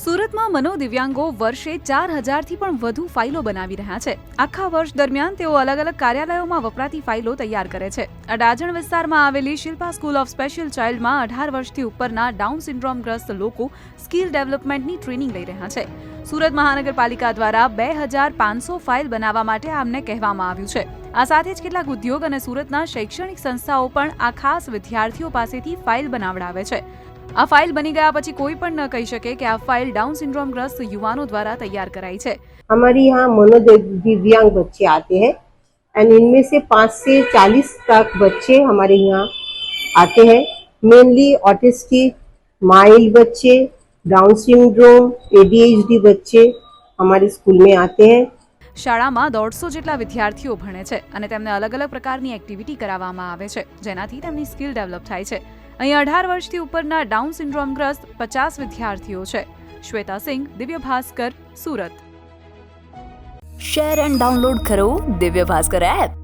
સુરતમાં મનોદિવ્યાંગો વર્ષે ચાર હજારથી પણ વધુ ફાઇલો બનાવી રહ્યા છે. આખા વર્ષ દરમિયાન તેઓ અલગ અલગ કાર્યાલયોમાં વપરાતી ફાઇલો તૈયાર કરે છે. અડાજણ વિસ્તારમાં આવેલી શિલ્પા સ્કૂલ ઓફ સ્પેશિયલ ચાઇલ્ડમાં અઢાર વર્ષથી ઉપરના ડાઉન સિન્ડ્રોમગ્રસ્ત લોકો સ્કિલ ડેવલપમેન્ટની ટ્રેનિંગ લઈ રહ્યા છે. સુરત મહાનગરપાલિકા દ્વારા બે હજાર પાંચસો ફાઇલ બનાવવા માટે આમને કહેવામાં આવ્યું છે. આ સાથે જ કેટલાક ઉદ્યોગ અને સુરતના શૈક્ષણિક સંસ્થાઓ પણ આ ખાસ વિદ્યાર્થીઓ પાસેથી ફાઇલ બનાવડાવે છે. આ ફાઇલ બની ગયા પછી કોઈ પણ ન કહી શકે કે આ ફાઇલ ડાઉન સિન્ડ્રોમગ્રસ્ત યુવાનો દ્વારા તૈયાર કરાઈ છે हमारे यहाँ मनोदिव्यांग बच्चे आते हैं एंड इनमें से पाँच से चालीस तक बच्चे हमारे यहाँ आते हैं मेनली ऑटिस्टिक माइल्ड बच्चे डाउन सिंड्रोम एडीएचडी बच्चे हमारे स्कूल में आते हैं શાળામાં દોઢસો જેટલા વિદ્યાર્થીઓ ભણે છે અને તેમને અલગ અલગ પ્રકારની એક્ટિવિટી કરાવવામાં આવે છે જેનાથી તેમની સ્કિલ ડેવલપ થાય છે અહીં અઢાર વર્ષથી ઉપરના ડાઉન સિન્ડ્રોમગ્રસ્ત પચાસ વિદ્યાર્થીઓ છે. Shweta Singh, Divya Bhaskar, Surat. Share and download કરો દિવ્ય ભાસ્કર એપ